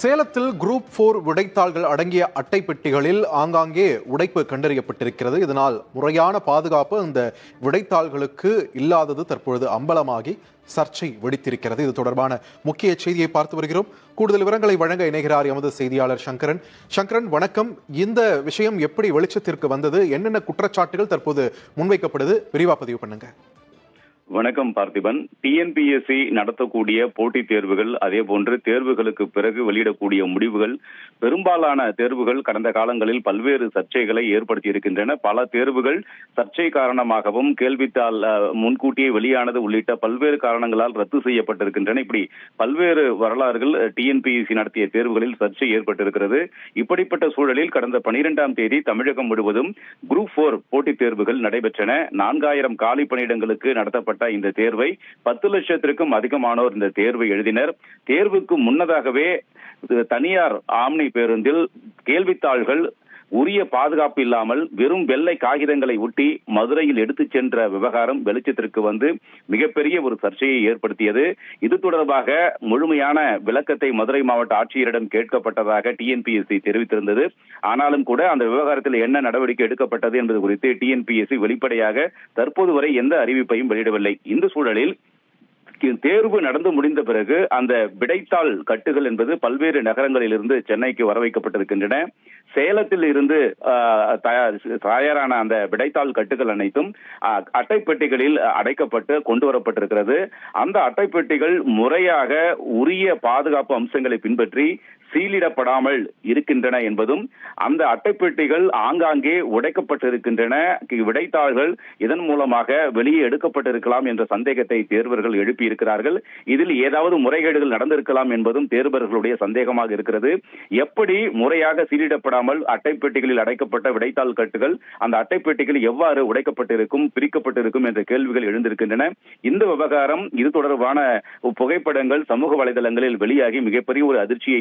சேலத்தில் group four விடைத்தாள்கள் அடங்கிய அட்டை பெட்டிகளில் ஆங்காங்கே உடைப்பு கண்டறியப்பட்டிருக்கிறது. இதனால் முறையான பாதுகாப்பு இந்த விடைத்தாள்களுக்கு இல்லாதது தற்பொழுது அம்பலமாகி சர்ச்சை வெடித்திருக்கிறது. இது தொடர்பான முக்கிய செய்தியை பார்த்து வருகிறோம். கூடுதல் விவரங்களை வழங்க இணைகிறார் எமது செய்தியாளர் சங்கரன். சங்கரன் வணக்கம். இந்த விஷயம் எப்படி வெளிச்சத்திற்கு வந்தது? என்னென்ன குற்றச்சாட்டுகள் தற்போது முன்வைக்கப்படுது? விரிவா பதிவு பண்ணுங்க. வணக்கம் பார்த்திபன். டிஎன்பிஎஸ்சி நடத்தக்கூடிய போட்டித் தேர்வுகள் அதே போன்று தேர்வுகளுக்கு பிறகு வெளியிடக்கூடிய முடிவுகள் பெரும்பாலான தேர்வுகள் கடந்த காலங்களில் பல்வேறு சர்ச்சைகளை ஏற்படுத்தி இருக்கின்றன. பல தேர்வுகள் சர்ச்சை காரணமாகவும் கேள்வித்தாள் முன்கூட்டியே வெளியானது உள்ளிட்ட பல்வேறு காரணங்களால் ரத்து செய்யப்பட்டிருக்கின்றன. இப்படி பல்வேறு வரலாறுகள் டிஎன்பிஎஸ்சி நடத்திய தேர்வுகளில் சர்ச்சை ஏற்பட்டிருக்கிறது. இப்படிப்பட்ட சூழலில் கடந்த பனிரெண்டாம் தேதி தமிழகம் முழுவதும் குரூப் போர் போட்டித் தேர்வுகள் நடைபெற்றன. நான்காயிரம் காலி பணியிடங்களுக்கு நடத்தப்பட்ட இந்த தேர்வை பத்து லட்சத்திற்கும் அதிகமானோர் இந்த தேர்வை எழுதினர். தேர்வுக்கு முன்னதாகவே தனியார் ஆம்னி பேருந்தில் கேள்வித்தாள்கள் உரிய பாதுகாப்பு இல்லாமல் வெறும் வெள்ளை காகிதங்களை ஒட்டி மதுரையில் எடுத்துச் சென்ற விவகாரம் வெளிச்சத்திற்கு வந்து மிகப்பெரிய ஒரு சர்ச்சையை ஏற்படுத்தியது. இது தொடர்பாக முழுமையான விளக்கத்தை மதுரை மாவட்ட ஆட்சியரிடம் கேட்கப்பட்டதாக டிஎன்பிஎஸ்சி தெரிவித்திருந்தது. ஆனாலும் கூட அந்த விவகாரத்தில் என்ன நடவடிக்கை எடுக்கப்பட்டது என்பது குறித்து டிஎன்பிஎஸ்சி வெளிப்படையாக தற்போது வரை எந்த அறிவிப்பையும் வெளியிடவில்லை. இந்த சூழலில் தேர்வு நடந்து முடிந்த பிறகு அந்த விடைத்தாள் கட்டுகள் என்பது பல்வேறு நகரங்களில் இருந்து சென்னைக்கு வர வைக்கப்பட்டிருக்கின்றன சேலத்தில் இருந்து தயாரான அந்த விடைத்தாள் கட்டுகள் அனைத்தும் அட்டைப்பெட்டிகளில் அடைக்கப்பட்டு கொண்டு வரப்பட்டிருக்கிறது. அந்த அட்டைப்பெட்டிகள் முறையாக உரிய பாதுகாப்பு அம்சங்களை பின்பற்றி சீலிடப்படாமல் இருக்கின்றன என்பதும் அந்த அட்டைப்பெட்டிகள் ஆங்காங்கே உடைக்கப்பட்டிருக்கின்றன. விடைத்தாள்கள் இதன் மூலமாக வெளியே எடுக்கப்பட்டிருக்கலாம் என்ற சந்தேகத்தை தேர்வர்கள் எழுப்பியிருக்கிறார்கள். இதில் ஏதாவது முறைகேடுகள் நடந்திருக்கலாம் என்பதும் தேர்வர்களுடைய சந்தேகமாக இருக்கிறது. எப்படி முறையாக சீலிடப்படாமல் அட்டைப்பெட்டிகளில் அடைக்கப்பட்ட விடைத்தாள் கட்டுகள் அந்த அட்டைப்பெட்டிகள் எவ்வாறு உடைக்கப்பட்டிருக்கும் பிரிக்கப்பட்டிருக்கும் என்ற கேள்விகள் எழுந்திருக்கின்றன. இந்த விவகாரம் இது தொடர்பான புகைப்படங்கள் சமூக வலைதளங்களில் வெளியாகி மிகப்பெரிய ஒரு அதிர்ச்சியை